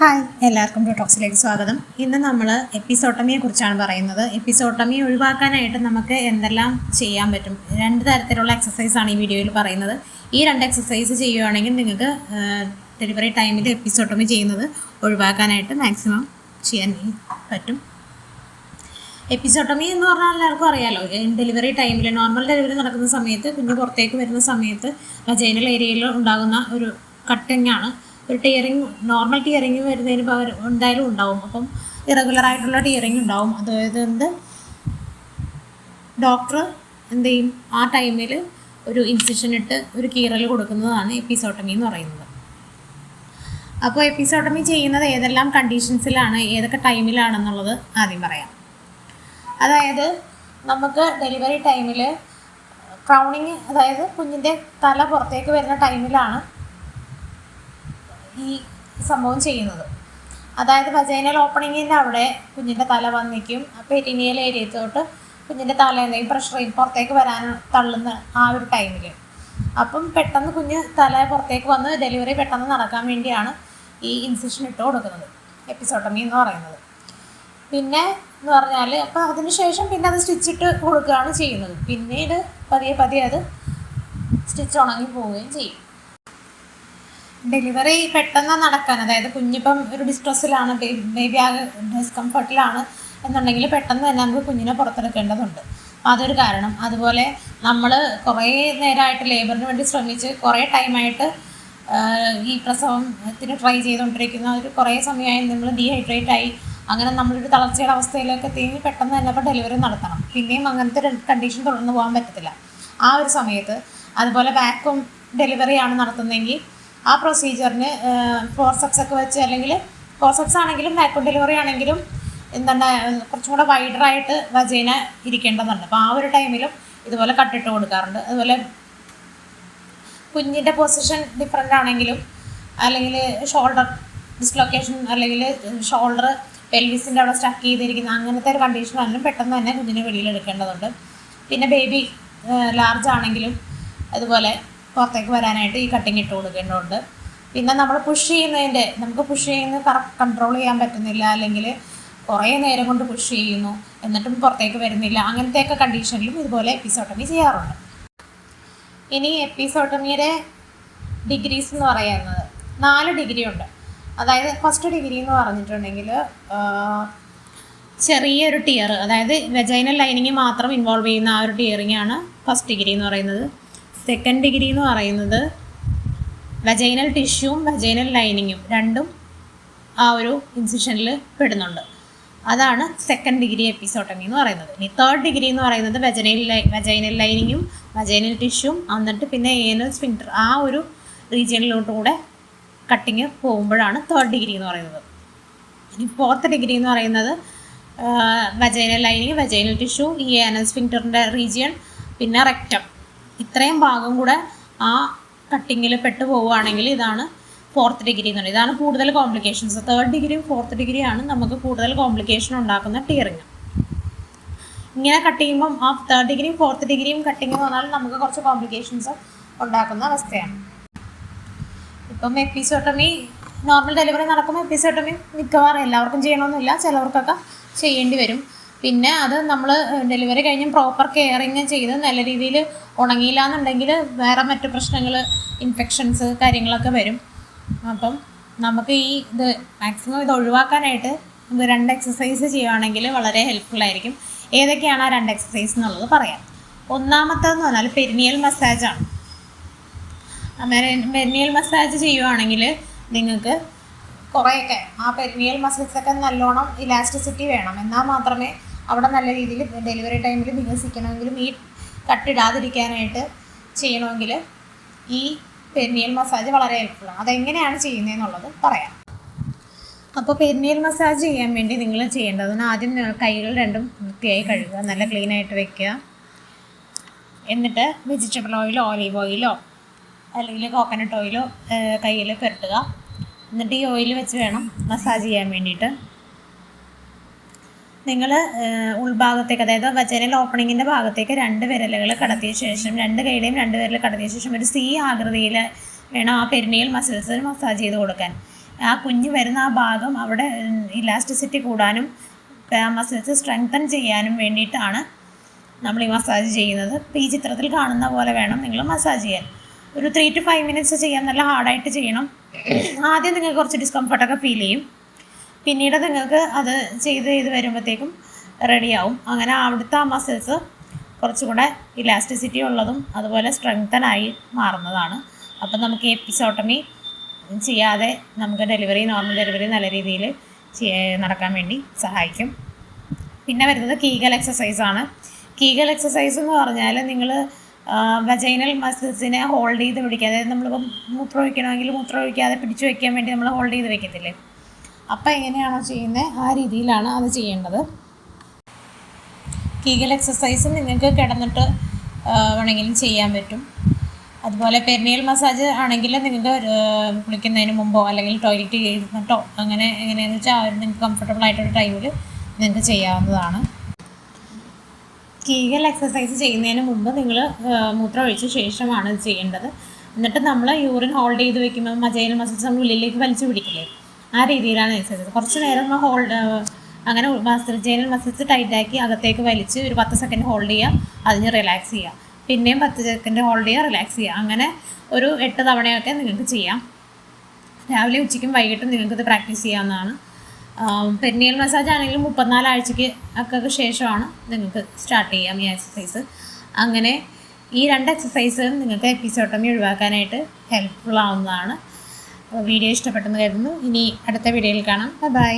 Hi എല്ലാവർക്കും ടോക്സിലേക്ക് സ്വാഗതം. ഇന്ന് നമ്മൾ എപ്പിസോട്ടമിയെ കുറിച്ചാണ് പറയുന്നത്. എപ്പിസോട്ടമി ഒഴിവാക്കാനായിട്ട് നമുക്ക് എന്തെല്ലാം ചെയ്യാൻ പറ്റും? രണ്ട് തരത്തിലുള്ള എക്സസൈസ് ആണ് ഈ വീഡിയോയിൽ പറയുന്നത്. ഈ രണ്ട് എക്സസൈസ് ചെയ്യുകയാണെങ്കിൽ നിങ്ങൾക്ക് ഡെലിവറി ടൈമിൽ എപ്പിസോട്ടമി ചെയ്യുന്നത് ഒഴിവാക്കാനായിട്ട് മാക്സിമം ചെയ്യാൻ പറ്റും. എപ്പിസോട്ടമി എന്ന് പറഞ്ഞാൽ എല്ലാവർക്കും അറിയാലോ. ഡെലിവറി ടൈമിൽ നോർമൽ ഡെലിവറി നടക്കുന്ന സമയത്ത് കുഞ്ഞ് പുറത്തേക്ക് വരുന്ന സമയത്ത് വജൈനൽ ഏരിയയിൽ ഉണ്ടാകുന്ന ഒരു കട്ടിങ് ആണ്. ഒരു ടിയറിങ് നോർമൽ ടിയറിങ് വരുന്നതിന് പകരം എന്തായാലും ഉണ്ടാവും. അപ്പം ഇറഗുലർ ആയിട്ടുള്ള ടിയറിങ് ഉണ്ടാവും. അതായത് ഡോക്ടർ എന്ത് ചെയ്യും? ആ ടൈമിൽ ഒരു ഇൻസിഷൻ ഇട്ട് ഒരു കീറൽ കൊടുക്കുന്നതാണ് എപ്പിസോട്ടമി എന്ന് പറയുന്നത്. അപ്പോൾ എപ്പിസോട്ടമി ചെയ്യുന്നത് ഏതെല്ലാം കണ്ടീഷൻസിലാണ് ഏതൊക്കെ ടൈമിലാണെന്നുള്ളത് ആദ്യം പറയാം. അതായത് നമുക്ക് ഡെലിവറി ടൈമിൽ ക്രൗണിങ് അതായത് കുഞ്ഞിന്റെ തല പുറത്തേക്ക് വരുന്ന ടൈമിലാണ് ഈ സംഭവം ചെയ്യുന്നത്. അതായത് വജൈനൽ ഓപ്പണിങ്ങിന്റെ അവിടെ കുഞ്ഞിന്റെ തല വന്നിക്കും പെരിനിയൽ ഏരിയത്തോട്ട് കുഞ്ഞിന്റെ തല എന്തെങ്കിലും പ്രഷർ പുറത്തേക്ക് വരാൻ തള്ളുന്ന ആ ഒരു ടൈമിൽ അപ്പം പെട്ടെന്ന് കുഞ്ഞ് തല പുറത്തേക്ക് വന്ന് ഡെലിവറി പെട്ടെന്ന് നടക്കാൻ വേണ്ടിയാണ് ഈ ഇൻസിഷൻ ഇട്ട് കൊടുക്കുന്നത്. എപ്പിസോട്ടമി എന്ന് പറയുന്നത്. പിന്നെ എന്ന് പറഞ്ഞാൽ അപ്പോൾ അതിന് ശേഷം പിന്നെ അത് സ്റ്റിച്ചിട്ട് കൊടുക്കുകയാണ് ചെയ്യുന്നത്. പിന്നീട് പതിയെ പതിയെ അത് സ്റ്റിച്ച് ഉണങ്ങി പോവുകയും ചെയ്യും. ഡെലിവറി പെട്ടെന്ന് നടക്കാൻ. അതായത് കുഞ്ഞിപ്പം ഒരു ഡിസ്ട്രെസ്സിലാണ് ബേബി ആകെ ഡിസ്കംഫർട്ടിലാണ് എന്നുണ്ടെങ്കിൽ പെട്ടെന്ന് തന്നെ നമുക്ക് കുഞ്ഞിനെ പുറത്തെടുക്കേണ്ടതുണ്ട്. അപ്പോൾ അതൊരു കാരണം. അതുപോലെ നമ്മൾ കുറേ നേരമായിട്ട് ലേബറിന് വേണ്ടി ശ്രമിച്ച് കുറേ ടൈമായിട്ട് ഈ പ്രസവത്തിന് ട്രൈ ചെയ്തുകൊണ്ടിരിക്കുന്ന ഒരു കുറേ സമയമായി നമ്മൾ ഡീഹൈഡ്രേറ്റ് ആയി. അങ്ങനെ നമ്മളൊരു തളർച്ചയുടെ അവസ്ഥയിലൊക്കെ എത്തി പെട്ടെന്ന് തന്നെ അപ്പോൾ ഡെലിവറി നടത്തണം. പിന്നെയും അങ്ങനത്തെ ഒരു കണ്ടീഷൻ തുടർന്ന് പോകാൻ പറ്റത്തില്ല. ആ ഒരു സമയത്ത് അതുപോലെ വാക്വം ഡെലിവറിയാണ് നടത്തുന്നതെങ്കിൽ ആ പ്രൊസീജിയറിന് ഫോർസെപ്സ് ഒക്കെ വെച്ച് അല്ലെങ്കിൽ ഫോർസെപ്സ് ആണെങ്കിലും വാക്വം ഡെലിവറി ആണെങ്കിലും എന്താണ് കുറച്ചും കൂടെ വൈഡറായിട്ട് വജൈന ഇരിക്കേണ്ടതുണ്ട്. അപ്പോൾ ആ ഒരു ടൈമിലും ഇതുപോലെ കട്ടിട്ട് കൊടുക്കാറുണ്ട്. അതുപോലെ കുഞ്ഞിന്റെ പൊസിഷൻ ഡിഫറെന്റ് ആണെങ്കിലും അല്ലെങ്കിൽ ഷോൾഡർ ഡിസ്ലൊക്കേഷൻ അല്ലെങ്കിൽ ഷോൾഡർ പെൽവിസിന്റെ അവിടെ സ്റ്റക്ക് ചെയ്തിരിക്കുന്ന അങ്ങനത്തെ ഒരു കണ്ടീഷനാണെങ്കിലും പെട്ടെന്ന് തന്നെ കുഞ്ഞിനെ വെളിയിലെടുക്കേണ്ടതുണ്ട് പിന്നെ ബേബി ലാർജ് ആണെങ്കിലും അതുപോലെ പുറത്തേക്ക് വരാനായിട്ട് ഈ കട്ടിങ് ഇട്ട് കൊടുക്കേണ്ടതുണ്ട്. പിന്നെ നമ്മൾ പുഷ് ചെയ്യുന്നതിന്റെ നമുക്ക് പുഷ് ചെയ്യുന്ന കറക്റ്റ് കൺട്രോൾ ചെയ്യാൻ പറ്റുന്നില്ല അല്ലെങ്കിൽ കുറേ നേരം കൊണ്ട് പുഷ് ചെയ്യുന്നു എന്നിട്ടും പുറത്തേക്ക് വരുന്നില്ല. അങ്ങനത്തെയൊക്കെ കണ്ടീഷനിലും ഇതുപോലെ എപ്പിസോട്ടമി ചെയ്യാറുണ്ട്. ഇനി എപ്പിസോട്ടമിയുടെ ഡിഗ്രീസ് എന്ന് പറയുന്നത് നാല് ഡിഗ്രി ഉണ്ട്. അതായത് ഫസ്റ്റ് ഡിഗ്രി എന്ന് പറഞ്ഞിട്ടുണ്ടെങ്കിൽ ചെറിയൊരു ടിയർ അതായത് വെജൈനൽ ലൈനിങ് മാത്രം ഇൻവോൾവ് ചെയ്യുന്ന ആ ഒരു ടിയറിങ്ങാണ് ഫസ്റ്റ് ഡിഗ്രി എന്ന് പറയുന്നത്. സെക്കൻഡ് ഡിഗ്രി എന്ന് പറയുന്നത് വജൈനൽ ടിഷ്യൂവും വജൈനൽ ലൈനിങ്ങും രണ്ടും ആ ഒരു ഇൻസിഷനിൽ പെടുന്നുണ്ട്. അതാണ് സെക്കൻഡ് ഡിഗ്രി എപ്പിസോട്ടമി എന്ന് പറയുന്നത്. ഇനി തേർഡ് ഡിഗ്രി എന്ന് പറയുന്നത് വെജനൽ ലൈ വെജൈനൽ ലൈനിങ്ങും വജൈനൽ ടിഷ്യൂവും എന്നിട്ട് പിന്നെ ഏനൽ സ്പിന്റർ ആ ഒരു റീജിയനിലോട്ട് കൂടെ കട്ടിങ് പോകുമ്പോഴാണ് തേർഡ് ഡിഗ്രി എന്ന് പറയുന്നത്. ഇനി ഫോർത്ത് ഡിഗ്രി എന്ന് പറയുന്നത് വജൈനൽ ലൈനിങ് വജൈനൽ ടിഷ്യൂ ഈ ഏനൽ സ്പിന്ററിന്റെ റീജിയൻ പിന്നെ റെക്റ്റം ഇത്രയും ഭാഗം കൂടെ ആ കട്ടിങ്ങിൽ പെട്ടു പോവുകയാണെങ്കിൽ ഇതാണ് ഫോർത്ത് ഡിഗ്രി എന്ന് പറയുന്നത്. ഇതാണ് കൂടുതൽ കോംപ്ലിക്കേഷൻസ് തേർഡ് ഡിഗ്രിയും ഫോർത്ത് ഡിഗ്രിയാണ് നമുക്ക് കൂടുതൽ കോംപ്ലിക്കേഷൻ ഉണ്ടാക്കുന്ന ടിയറിങ് ഇങ്ങനെ കട്ട് ചെയ്യുമ്പം ആ തേർഡ് ഡിഗ്രിയും ഫോർത്ത് ഡിഗ്രിയും കട്ടിങ് എന്ന് നമുക്ക് കുറച്ച് കോംപ്ലിക്കേഷൻസ് ഉണ്ടാക്കുന്ന അവസ്ഥയാണ്. ഇപ്പം എപ്പിസോട്ടമി നോർമൽ ഡെലിവറി നടക്കുമ്പോൾ എപ്പിസോട്ടമി മിക്കവാറും എല്ലാവർക്കും ചെയ്യണമെന്നില്ല. ചിലവർക്കൊക്കെ ചെയ്യേണ്ടി വരും. പിന്നെ അത് നമ്മൾ ഡെലിവറി കഴിഞ്ഞ് പ്രോപ്പർ കെയറിങ് ചെയ്ത് നല്ല രീതിയിൽ ഉണങ്ങിയില്ല എന്നുണ്ടെങ്കിൽ വേറെ മറ്റു പ്രശ്നങ്ങൾ ഇൻഫെക്ഷൻസ് കാര്യങ്ങളൊക്കെ വരും. അപ്പം നമുക്ക് ഈ ഇത് മാക്സിമം ഇത് ഒഴിവാക്കാനായിട്ട് നമുക്ക് രണ്ട് എക്സസൈസ് ചെയ്യുകയാണെങ്കിൽ വളരെ ഹെൽപ്ഫുൾ ആയിരിക്കും. ഏതൊക്കെയാണ് ആ രണ്ട് എക്സസൈസ് എന്നുള്ളത് പറയാം. ഒന്നാമത്തേന്ന് പറഞ്ഞാൽ പെരിനിയൽ മസാജാണ് പെരിനിയൽ മസാജ് ചെയ്യുവാണെങ്കിൽ നിങ്ങൾക്ക് കുറേയൊക്കെ ആ പെരിനിയൽ മസിൽസൊക്കെ നല്ലോണം ഇലാസ്റ്റിസിറ്റി വേണം. എന്നാൽ മാത്രമേ അവിടെ നല്ല രീതിയിൽ ഡെലിവറി ടൈമിൽ വികസിക്കണമെങ്കിലും ഈ കട്ടിടാതിരിക്കാനായിട്ട് ചെയ്യണമെങ്കിൽ ഈ പെരിനിയൽ മസാജ് വളരെ ഹെൽപ്ഫുള്ളാണ്. അതെങ്ങനെയാണ് ചെയ്യുന്നതെന്നുള്ളത് പറയാം. അപ്പോൾ പെരിനിയൽ മസാജ് ചെയ്യാൻ വേണ്ടി നിങ്ങൾ ചെയ്യേണ്ടത് ആദ്യം കൈകൾ രണ്ടും വൃത്തിയായി കഴുകുക നല്ല ക്ലീൻ ആയിട്ട് വെക്കുക. എന്നിട്ട് വെജിറ്റബിൾ ഓയിലോ ഓലീവ് ഓയിലോ അല്ലെങ്കിൽ കോക്കനട്ട് ഓയിലോ കയ്യിൽ പുരട്ടുക. എന്നിട്ട് ഈ ഓയിൽ വെച്ച് വേണം മസാജ് ചെയ്യാൻ വേണ്ടിയിട്ട്. നിങ്ങൾ ഉൾഭാഗത്തേക്ക് അതായത് വജനൽ ഓപ്പണിങ്ങിന്റെ ഭാഗത്തേക്ക് രണ്ട് വിരലുകൾ കടത്തിയ ശേഷം രണ്ട് കൈയുടെയും രണ്ട് വിരൽ കടത്തിയ ശേഷം ഒരു സി ആകൃതിയിൽ വേണം ആ പെരിനിയൽ മസിൽസ് മസാജ് ചെയ്ത് കൊടുക്കാൻ. ആ കുഞ്ഞ് വരുന്ന ആ ഭാഗം അവിടെ ഇലാസ്റ്റിസിറ്റി കൂടാനും മസിൽസ് സ്ട്രെങ്തൻ ചെയ്യാനും വേണ്ടിയിട്ടാണ് നമ്മൾ ഈ മസാജ് ചെയ്യുന്നത്. ഇപ്പോൾ ഈ ചിത്രത്തിൽ കാണുന്ന പോലെ വേണം നിങ്ങൾ മസാജ് ചെയ്യാൻ. ഒരു ത്രീ ടു ഫൈവ് മിനിറ്റ്സ് ചെയ്യാൻ നല്ല ഹാർഡായിട്ട് ചെയ്യണം. ആദ്യം നിങ്ങൾക്ക് കുറച്ച് ഡിസ്കംഫർട്ടൊക്കെ ഫീൽ ചെയ്യും. പിന്നീട് നിങ്ങൾക്ക് അത് ചെയ്ത് ചെയ്ത് വരുമ്പോഴത്തേക്കും റെഡിയാവും. അങ്ങനെ അവിടുത്തെ ആ മസിൽസ് കുറച്ചുകൂടെ ഇലാസ്റ്റിസിറ്റി ഉള്ളതും അതുപോലെ സ്ട്രെങ്തനായി മാറുന്നതാണ്. അപ്പം നമുക്ക് എപ്പിസോട്ടമി ചെയ്യാതെ നമുക്ക് ഡെലിവറി നോർമൽ ഡെലിവറി നല്ല രീതിയിൽ നടക്കാൻ വേണ്ടി സഹായിക്കും. പിന്നെ വരുന്നത് കീഗൽ എക്സസൈസ് ആണ്. കീഗൽ എക്സസൈസ് എന്ന് പറഞ്ഞാൽ നിങ്ങൾ വജൈനൽ മസിൽസിനെ ഹോൾഡ് ചെയ്ത് പിടിക്കുക. അതായത് നമ്മളിപ്പം മൂത്രം ഒഴിക്കണമെങ്കിൽ മൂത്രം ഒഴിക്കാതെ പിടിച്ചു വയ്ക്കാൻ വേണ്ടി നമ്മൾ ഹോൾഡ് ചെയ്ത് വെക്കത്തില്ലേ? അപ്പം എങ്ങനെയാണോ ചെയ്യുന്നത് ആ രീതിയിലാണ് അത് ചെയ്യേണ്ടത്. കീഗൽ എക്സസൈസ് നിങ്ങൾക്ക് കിടന്നിട്ട് വേണമെങ്കിലും ചെയ്യാൻ പറ്റും. അതുപോലെ പെരിനിയൽ മസാജ് ആണെങ്കിൽ നിങ്ങൾക്ക് കുളിക്കുന്നതിന് മുമ്പോ അല്ലെങ്കിൽ ടോയ്ലറ്റ് ഇരുന്നിട്ടോ അങ്ങനെ എങ്ങനെയാണെന്ന് വെച്ചാൽ അവർ നിങ്ങൾക്ക് കംഫർട്ടബിൾ ആയിട്ടൊരു ടൈമിൽ നിങ്ങൾക്ക് ചെയ്യാവുന്നതാണ്. കീഗൽ എക്സസൈസ് ചെയ്യുന്നതിന് മുമ്പ് നിങ്ങൾ മൂത്രം ഒഴിച്ച ശേഷമാണ് ചെയ്യേണ്ടത്. എന്നിട്ട് നമ്മൾ യൂറിൻ ഹോൾഡ് ചെയ്ത് വെക്കുമ്പോൾ മജയിൽ മസിൽസ് നമ്മൾ ഉള്ളിലേക്ക് വലിച്ചു പിടിക്കില്ലേ? ആ രീതിയിലാണ് എക്സസൈസ് കുറച്ച് നേരം ഒന്ന് ഹോൾഡ് അങ്ങനെ ജൈനൽ മസിൽസ് ടൈറ്റാക്കി അകത്തേക്ക് വലിച്ച് ഒരു പത്ത് സെക്കൻഡ് ഹോൾഡ് ചെയ്യുക അതിന് റിലാക്സ് ചെയ്യുക പിന്നെയും പത്ത് സെക്കൻഡ് ഹോൾഡ് ചെയ്യുക റിലാക്സ് ചെയ്യുക അങ്ങനെ ഒരു എട്ട് തവണയൊക്കെ നിങ്ങൾക്ക് ചെയ്യാം. രാവിലെ ഉച്ചയ്ക്കും വൈകിട്ടും നിങ്ങൾക്കിത് പ്രാക്ടീസ് ചെയ്യാവുന്നതാണ്. പെരിനിയൽ മസാജ് ആണെങ്കിലും മുപ്പത്തിനാല് ആഴ്ചയ്ക്ക് ഒക്കെ ശേഷമാണ് നിങ്ങൾക്ക് സ്റ്റാർട്ട് ചെയ്യാം ഈ എക്സസൈസ് അങ്ങനെ ഈ രണ്ട് എക്സസൈസും നിങ്ങൾക്ക് എപ്പിസോട്ടമി ഒഴിവാക്കാനായിട്ട് ഹെൽപ്ഫുൾ ആവുന്നതാണ്. വീഡിയോ ഇഷ്ടപ്പെട്ടെന്ന് കരുതുന്നു. ഇനി അടുത്ത വീഡിയോയിൽ കാണാം. ബൈ